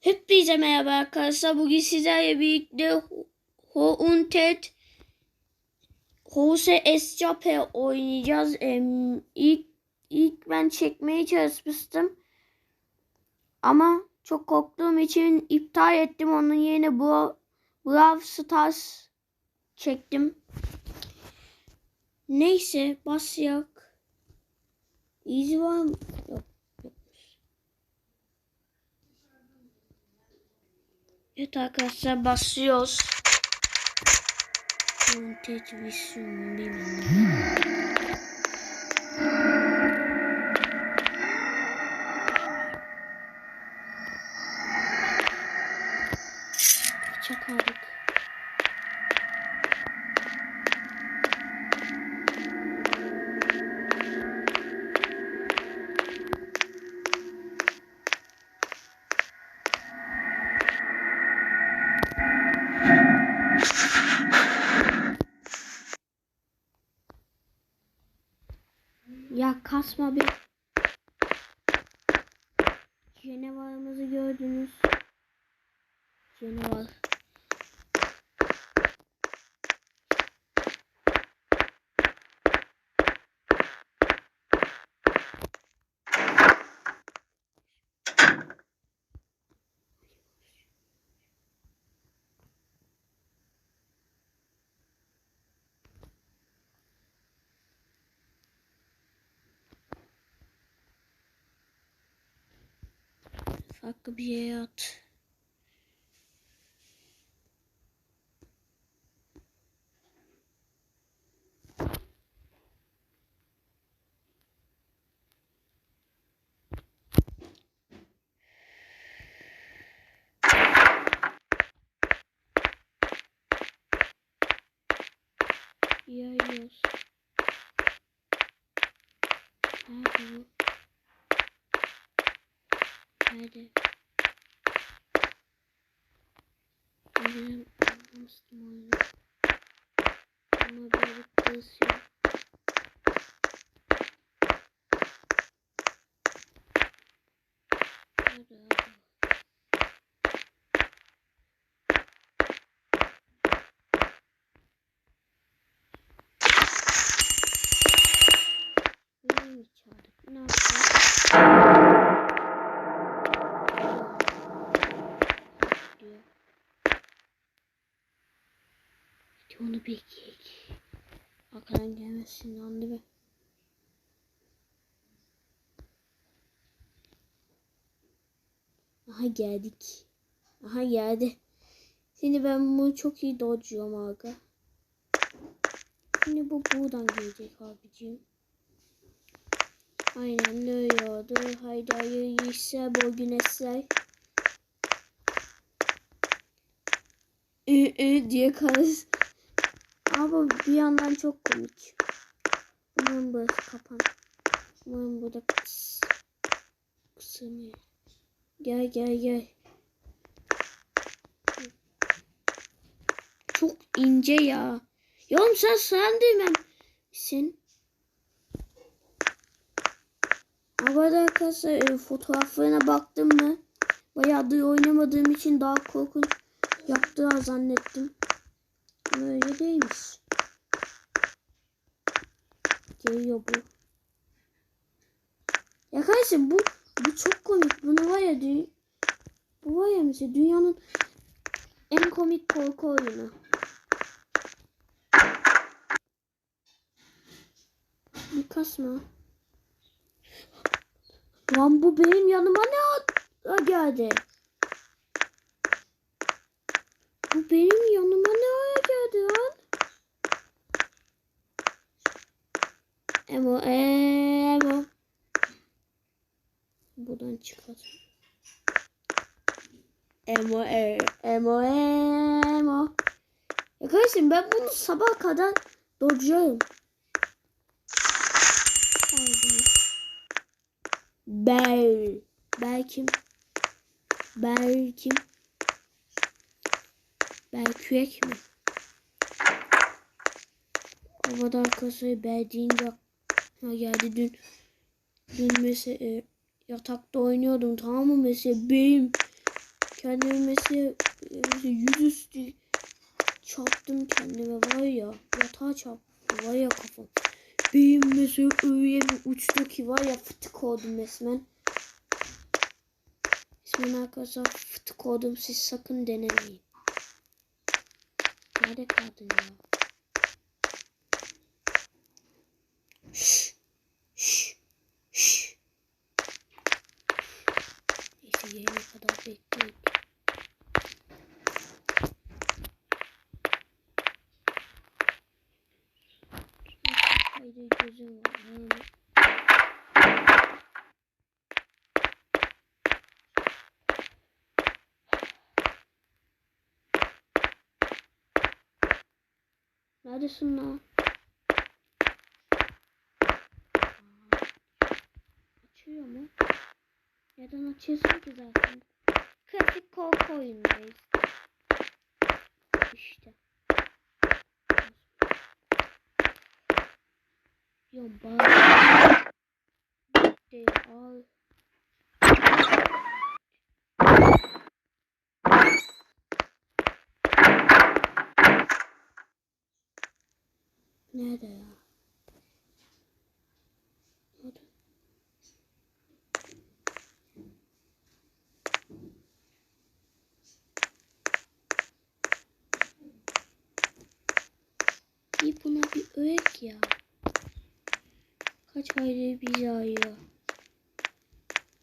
Hepinize merhaba arkadaşlar. Bugün sizlerle birlikte Haunted Hose Escape oynayacağız. Em, ilk, ilk ben çekmeye çalışmıştım. Ama çok korktuğum için iptal ettim. Onun yerine bu Brawl Stars çektim. Neyse başlayak. Easy var mı? Yok. Evet arkadaşlar başlıyoruz. Haunted Vision bilmem. Bıçak kasma bir. Canavarımızı gördünüz. Canavar. Farklı bir yere at. Yayıyoruz. Nerede bu? Nerede? Benim anlamıştım oyunu. Ama böyle kızıyor. Nerede abi? Beni mi çağırdık? Ne yapacağız? diyor. İşte onu bekleyek. Lan değil mi? Aha geldik. Aha geldi. Şimdi ben bunu çok iyi dodge'luyorum aga. Şimdi bu buradan gelecek abicim. Aynen öyle oldu. Haydi hayırlı işler, bol güneşler. Ü ü diye karış. Ama bir yandan çok komik. Umarım burası kapan. Umarım burada kıs. Kısılmıyor. Gel gel gel. Çok ince ya. Ya oğlum sen Slenderman misin? Ama arkadaşlar e, fotoğraflarına baktım mı? Bayağıdır oynamadığım için daha korkunç yaptığı zannettim. Öyle değilmiş. Geliyor bu. Ya kardeşim bu bu çok komik. Bunu var ya bu var ya mesela dünyanın en komik korku oyunu. Bir kasma. Lan bu benim yanıma ne geldi? Bu benim yanıma ne geldi lan? Emo emo. Buradan çıkar. Emo e, emo emo. Arkadaşlar ben bunu sabah kadar dojlarım. Bel. Bel kim? Bel kim? Belkürek mi? Havada arkası bel deyince aklıma geldi dün. Dün mesela e, yatakta oynuyordum tamam mı mesela benim Kendimi mesela e, yüzüstü çarptım kendime var ya. Yatağa çarptım var ya kafam. Benim mesela öyle bir uçtu ki var ya fıtık oldum resmen. Resmen arkadaşlar fıtık oldum siz sakın denemeyin. Nerede kaldın ya? Şşş. Şşş. Şşş. Neyse yerine kadar bekleyin. Haydi gözüm var. Yani. Neredesin lan? Neden açıyorsun ki zaten? Klasik korku oyundayız. İşte. Yo bak. De al. Nerede ya? Nerede? Bir buna bir öğek ya. Kaç aydır bizi arıyor.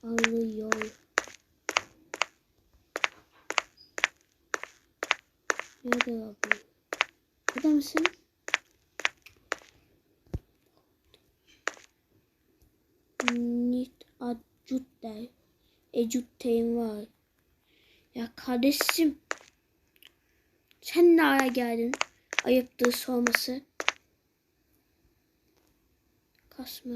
Alıyor. Nerede abi? Burada mısın? Nit acutte. Ecutte'in var. Ya kardeşim. Sen ne ara geldin? Ayıptır sorması. Kasma.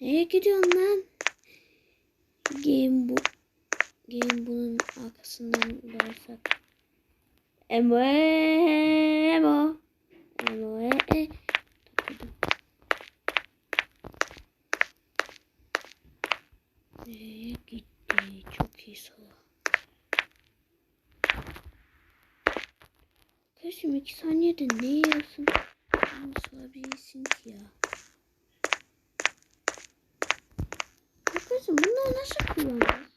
Nereye gidiyorsun lan? Game bu. Game bunun arkasından bağırsak. Emo 2 saniyede ne yiyorsun? Nasıl olabilirsin ki ya? Bakıyorsun bunları nasıl kullanıyorsun?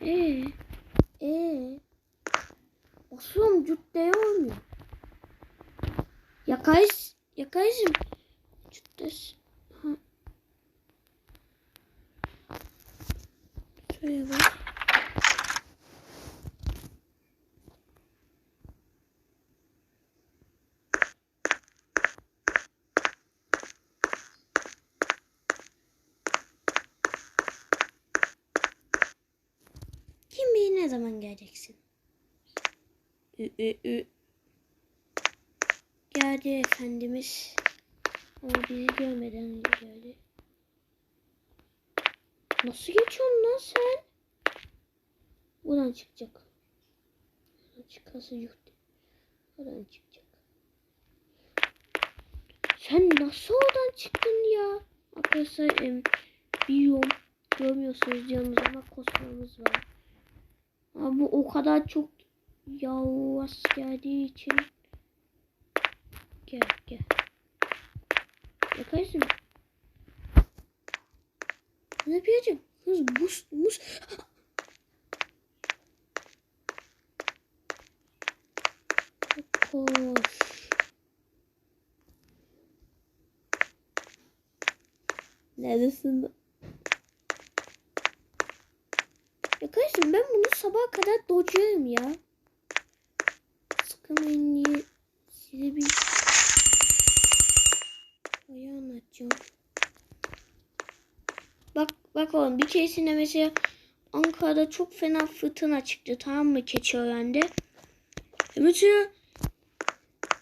Ee, ee. Basıyorum cüddeye olmuyor. Yakayız, yakayızım. Cüddes. Ha. Şuraya bak. Ne zaman geleceksin? Ü, ü, ü. Geldi efendimiz. Ama bizi görmeden geldi. Nasıl geçiyorsun lan sen? Buradan çıkacak. Çıkarsa yuh. Buradan çıkacak. Sen nasıl oradan çıktın ya? Arkadaşlar em, biliyorum. Görmüyorsunuz diyorsunuz ama kosmomuz var. Ama bu o kadar çok yavaş geldiği için gel gel. Yakarsın. Ne yapacağım? Kız buz buz. Koş. Neredesin? Kardeşim ben bunu sabaha kadar dojluyorum ya. Sıkılmayın diye size bir şey anlatacağım. Bak bak oğlum bir keresinde mesela Ankara'da çok fena fırtına çıktı tamam mı Keçiören'de. E mesela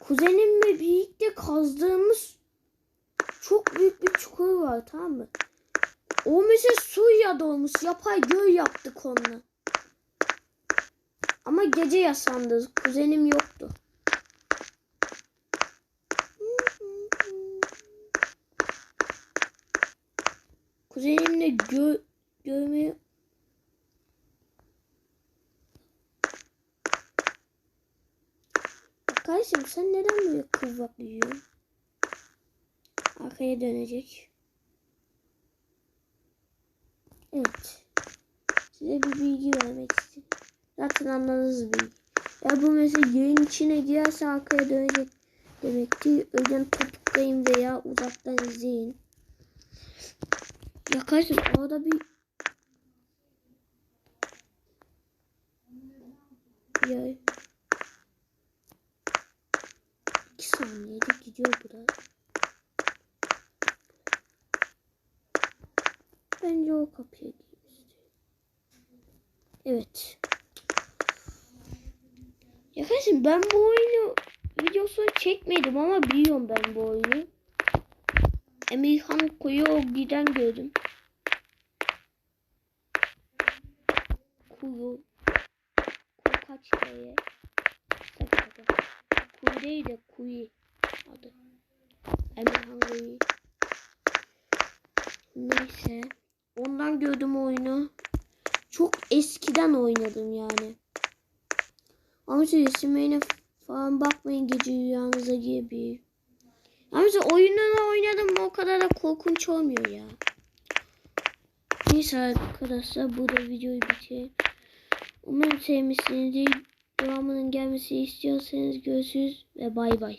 kuzenimle birlikte kazdığımız çok büyük bir çukur var tamam mı? O mesela suya dolmuş. Yapay göl yaptık onunla. Ama gece yaslandı. Kuzenim yoktu. Kuzenimle gö görmeyi Kardeşim sen neden böyle kıvrak yiyorsun? Arkaya dönecek. Evet. Size bir bilgi vermek istedim. Zaten anladınız bilgi. Ya bu mesela yayın içine girerse arkaya dönecek demekti. O yüzden topuklayın veya uzaktan izleyin. Ya kardeşim orada bir ya iki saniyede gidiyor bu Bence o kapıya girmişti. Evet. Ya kardeşim ben bu oyunu videosunu çekmedim ama biliyorum ben bu oyunu. Emirhan kuyu giden gördüm. Kuyu. Kuyu kaç? Dakika. Kuyu değil de kuyu adı. Emirhan kuyu. Neyse. Ondan gördüm oyunu. Çok eskiden oynadım yani. Ama şu isimlerine falan bakmayın gece rüyanıza gibi. Ama mesela oyununu oynadım o kadar da korkunç olmuyor ya. Neyse arkadaşlar burada videoyu bitireyim. Umarım sevmişsinizdir. Devamının gelmesini istiyorsanız görüşürüz ve bay bay.